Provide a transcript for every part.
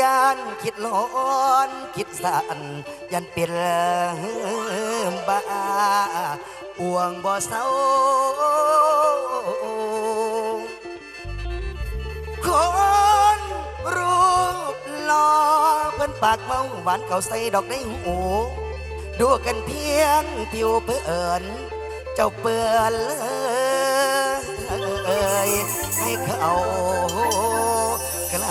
ยานคิดหลอนคิดสันยันเป็นบ้าป่วงบ่เศร้าคนรูปหล่อเพิ่นปากเมาหวานเขาใส่ดอกในหูดูกันเพียงผิวเพื่อนเจ้าเปื่อนเลยให้เขาใกล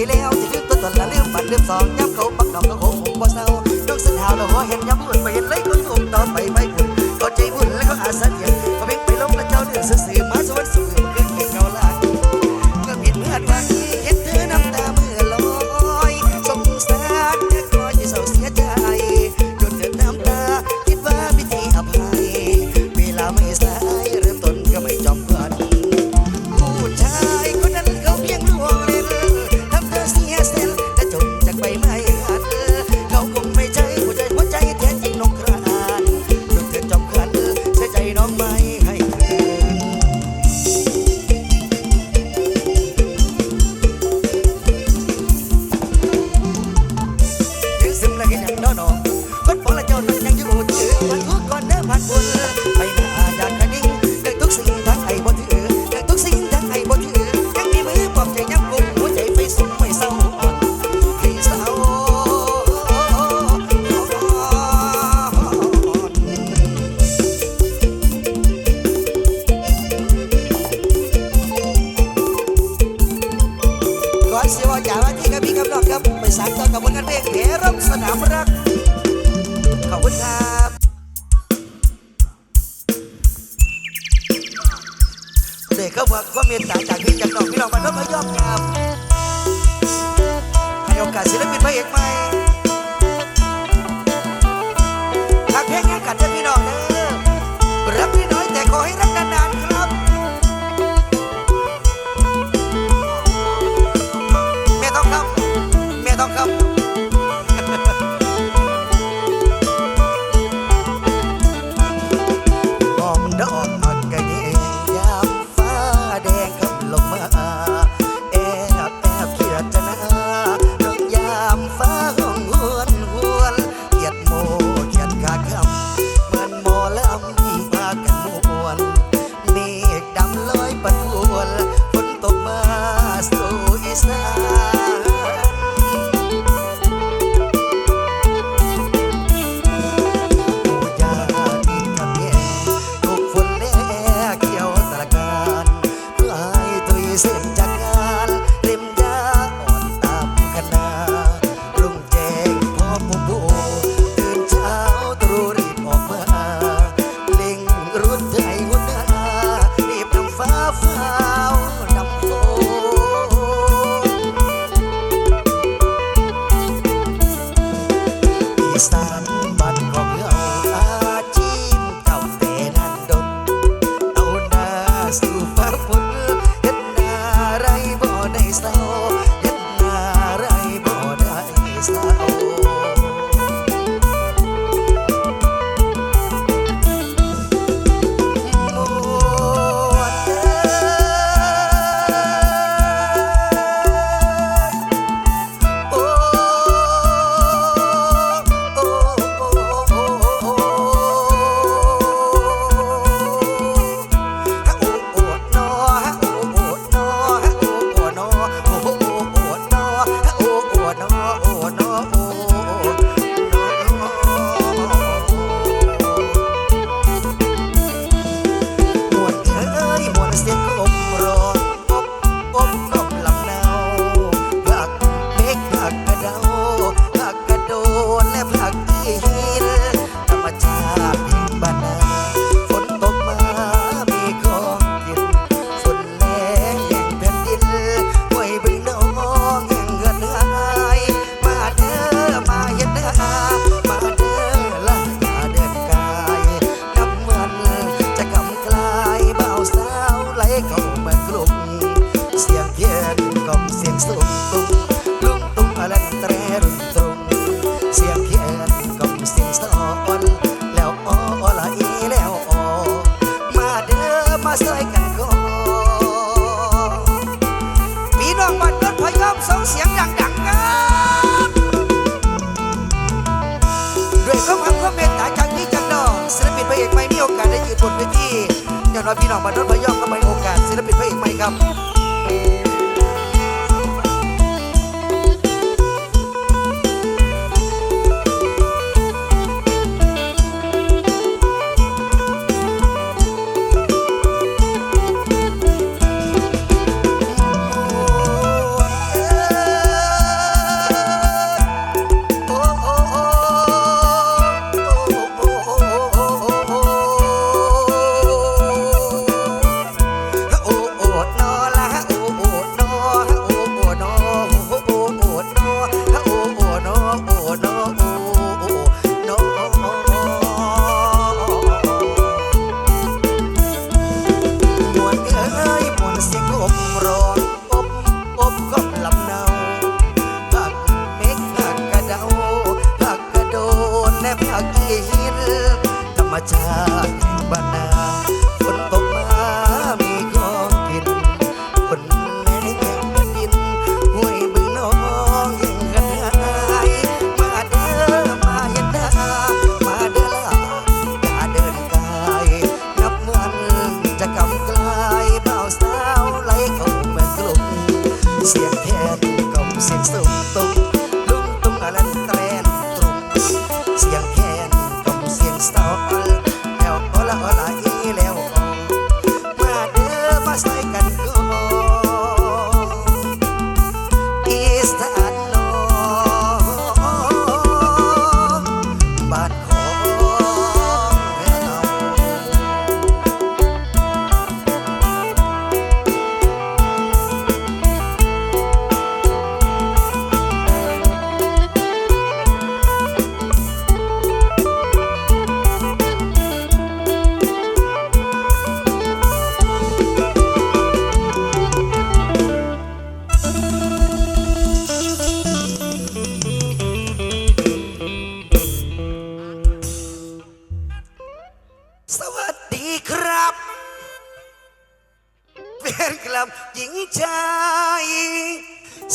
ขี้เลี้ยวสิลืมตัวตนและลืมบัดลืมซอง เด็กก็บอกว่าเมียตาจากพี่จากน้องพี่น้องมันก็พายอมครับให้โอกาสศิลปินพระเอกใหม่ทักเพลงแข่งกันจะพี่น้องเด้อรับพี่น้อยแต่ขอให้รักกัน está. น้อนว่าพี่น้องบ้านนนพยอมก็ไม่โอกาสศิลปินพระเอกใหม่ครับ และผักอีหินธรรมชาติบ้านนา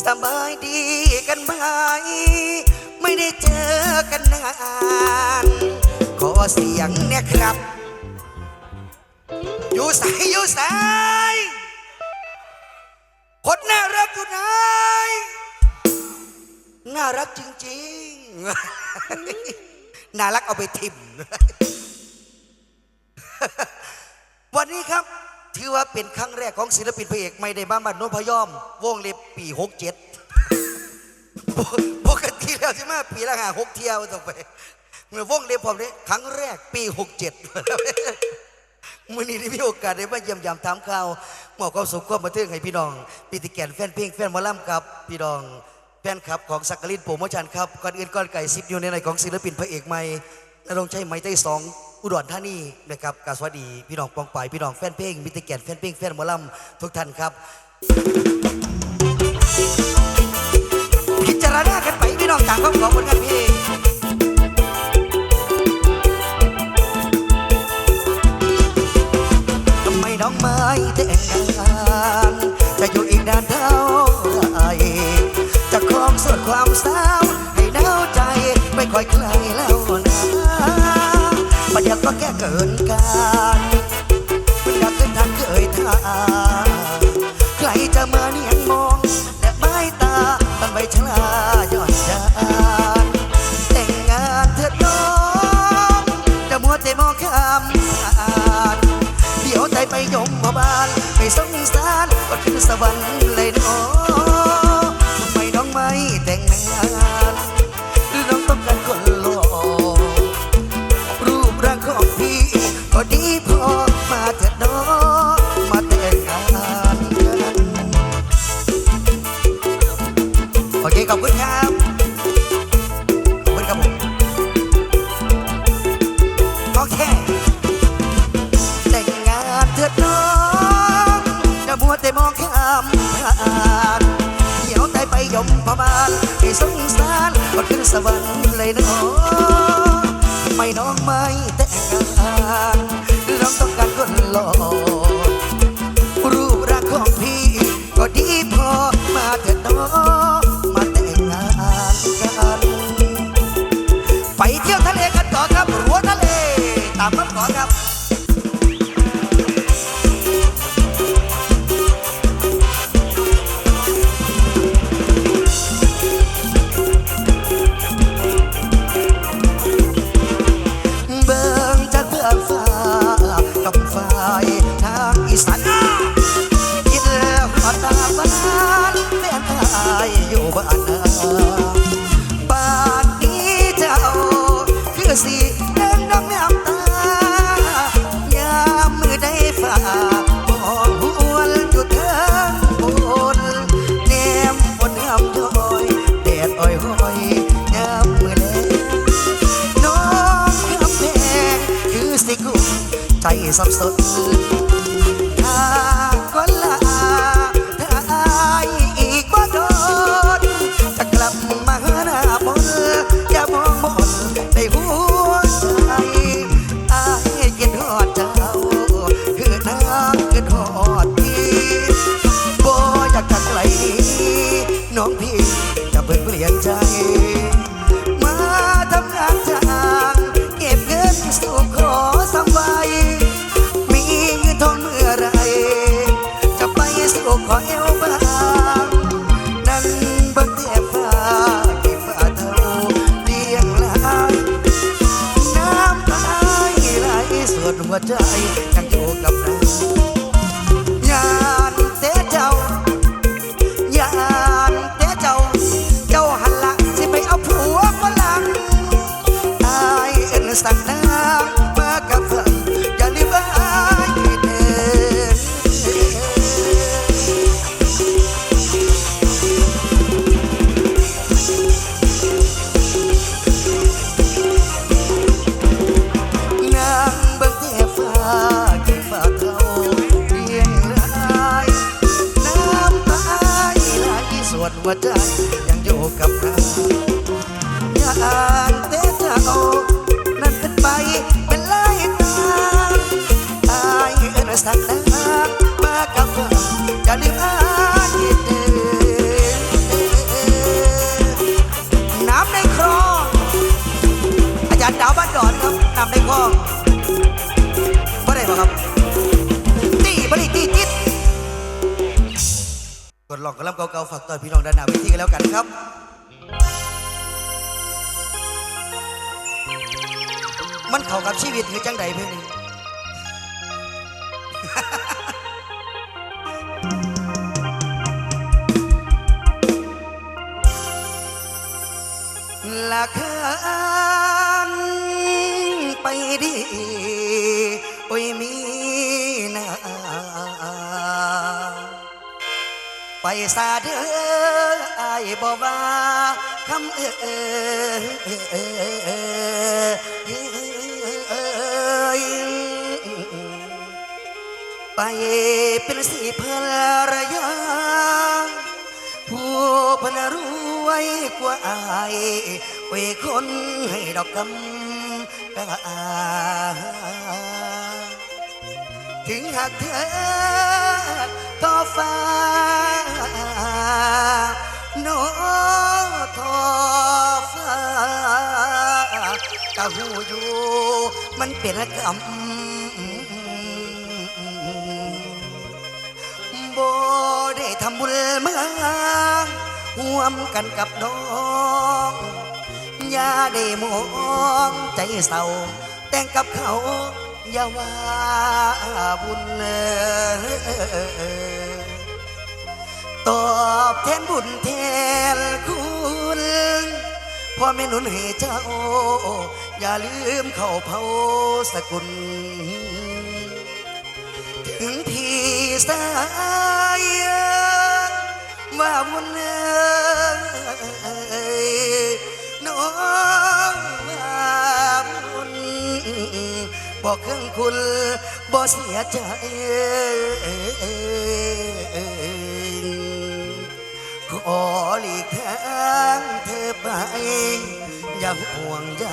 สบายดีกันไหมไม่ได้เจอกันนานขอเสียงเนี่ยครับ อยู่สายอยู่สายคนน่ารักอยู่ไหนน่ารักจริงๆ น่ารักเอาไปทิมวันนี้ครับ ถือว่าเป็นครั้งแรกของศิลปินพระเอกไม่ได้บ้านบ้านนนพยอม วงเล็บปีหกเจ็ดปกติแล้วใช่ไหมปีละหาหกเที่ยวต้องไปเมื่อวงเล็บผมนี้ครั้งแรกปีหกเจ็ดมื่อนี้ได้มีโอกาสได้มาเยี่ยมยามถามข่าวหมอความสุขความบันเทิงให้พี่น้องปีติแกนแฟนเพลงแฟนมอลำกับพี่น้องแฟนคลับของสักกลินโปรโมชันครับก่อนอื่นก่อนไก่ซิปอยู่ในในของศิลปินพระเอกใหม่นรงชัยไหมไต้สอง อุดรธานีนะครับกาสวัสดีพี่น้องปองปายพี่น้องแฟนเพลงมิติแกนแฟนเพลงแฟนหมอลำทุกท่านครับ พิจารณากันไปพี่น้องต่างความของผลงานเพลงทำไมน้องไม่แต่งงาน ก็แค่เกินการมันอยากขึ้นทางเคยทางใครจะมาเนียงมองแต่ไม้ตามันไม่ชลาย้อนยานแต่งงานเถิดน้องจะมัวแต่มองข้ามผ่านเดี๋ยวใจไปยมพบาลไปสงสารก็ถึงสวรรค์เลยเนาะ มพบาลให้สงสารก็ขึ้นสวรรค์เลยน้องไม่น้องไม่แต่งงานน้องต้องการคนหล่อรูปร่างของพี่ก็ดีพอ สับ ส่ายเอ็นสักน้ำมากับฟ้าอย่าลืมอายเด้อน้ำในคลอง อาจารย์ดาวบ้านดอนครับนำในข้องบ่ได้ป่ะครับตีบ่ได้ตีจิตกดลองกระลำเก่าๆฝากต่อยพี่น้องด้านหน้าเวทีกันแล้วกันครับมันเข้ากับชีวิตคือจังใดเพื่อน ละคานไปดีโอ้ยมีนาไปซาเด้ออายบอกว่าคำเอ่ยไปเป็นสีภรรยาผู้พนรวยกว่าไอายไว้คนให้ดอกกำกาถึงหากเธอต่อฟ้าโนทอฟ้ากะหูอยู่มันเป็นกรรมบ่ได้ทำบุญมาร่วมกันกับน้อง อย่าได้มองใจเศร้า แต่งกับเขาอย่าว่าบุญตอบแทนบุญแทนคุณพ่อแม่หนุนให้เจ้า อย่าลืมเข้าเผาสกุล ถึงพี่สายว่าบุญเองว่าบุญบอกเครื่องคุณบ่เสียใจขอหลีกทางเธอไป อย่าห่วงใย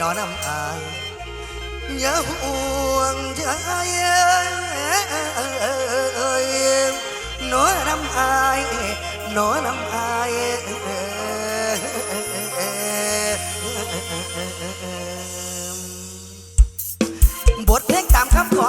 นอนน้ำอายอย่าห่วงใจนอน้ำอายนอน้ำอาย บทเพลงตามคำขอ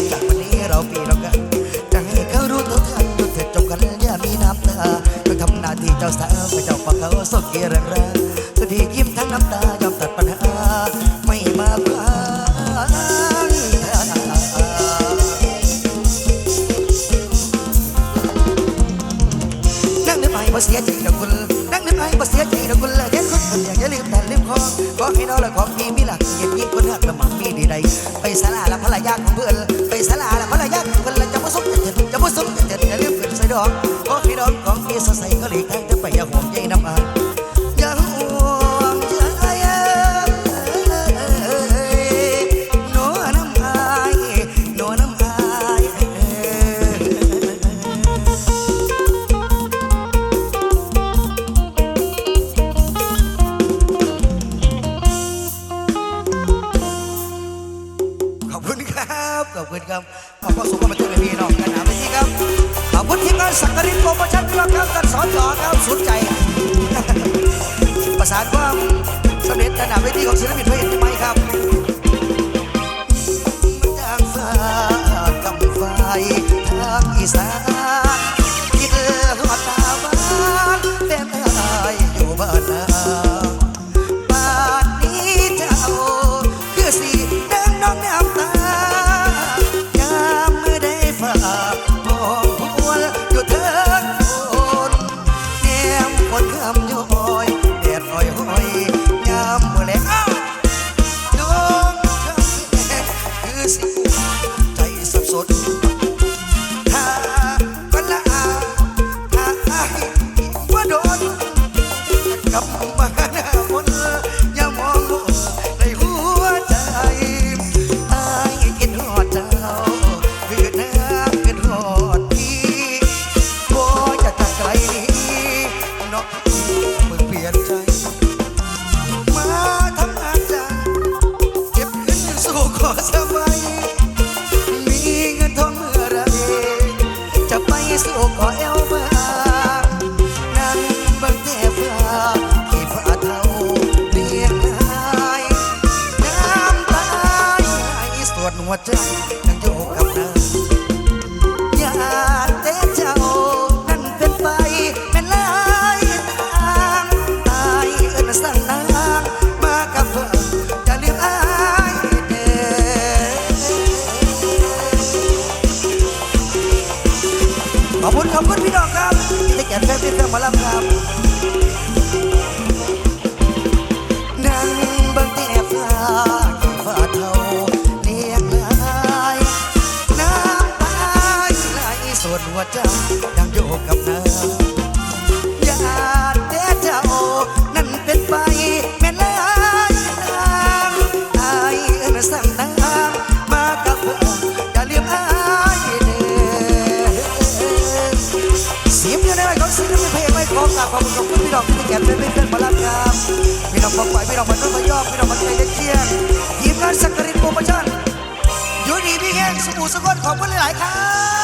เจ้าสาวเจ้าปะเขาสกีเริงรสุดที่ยิ้มทั้งน้ำตา อย่าหวงยิ่น้ำอาอย่าหวงใจหนัวน้ำอายหนัวน้ำอายขอบคุณครับ ขอบคุณครับขอบพระสงฆ์มาเป็นตัวเป็นพี่น้องกันนะพี่ครับ วุฒิงานสักการิโปรโมชั่นครับครับกานสอนต่อครับสนใจ ประสานความสำเร็จขนาดเวทีของศิลปินพระเอกไหมครับำยอ นหัวใจดังโยกกับน้ำอย่าอาจแเจ้านั่นเป็นไปแม่นายนางออนสั่งนางมากับผมอย่าเลียมอายเด้อเสียงอยู่ในไม้ของศิลปินเพลงไม่ขอกราบขอบคุณขอบคุณพี่น้องที่แก่เป็นเพื่อนมาลับครับพี่ดอกบอกไปพี่ดอกมันต้องมายอกพี่ดอกมันใจเดชเชียงทีมงานสักการินโปรโมชั่นอยู่ดีพี่แห้งสบู่สกลขอบคุณหลายๆครับ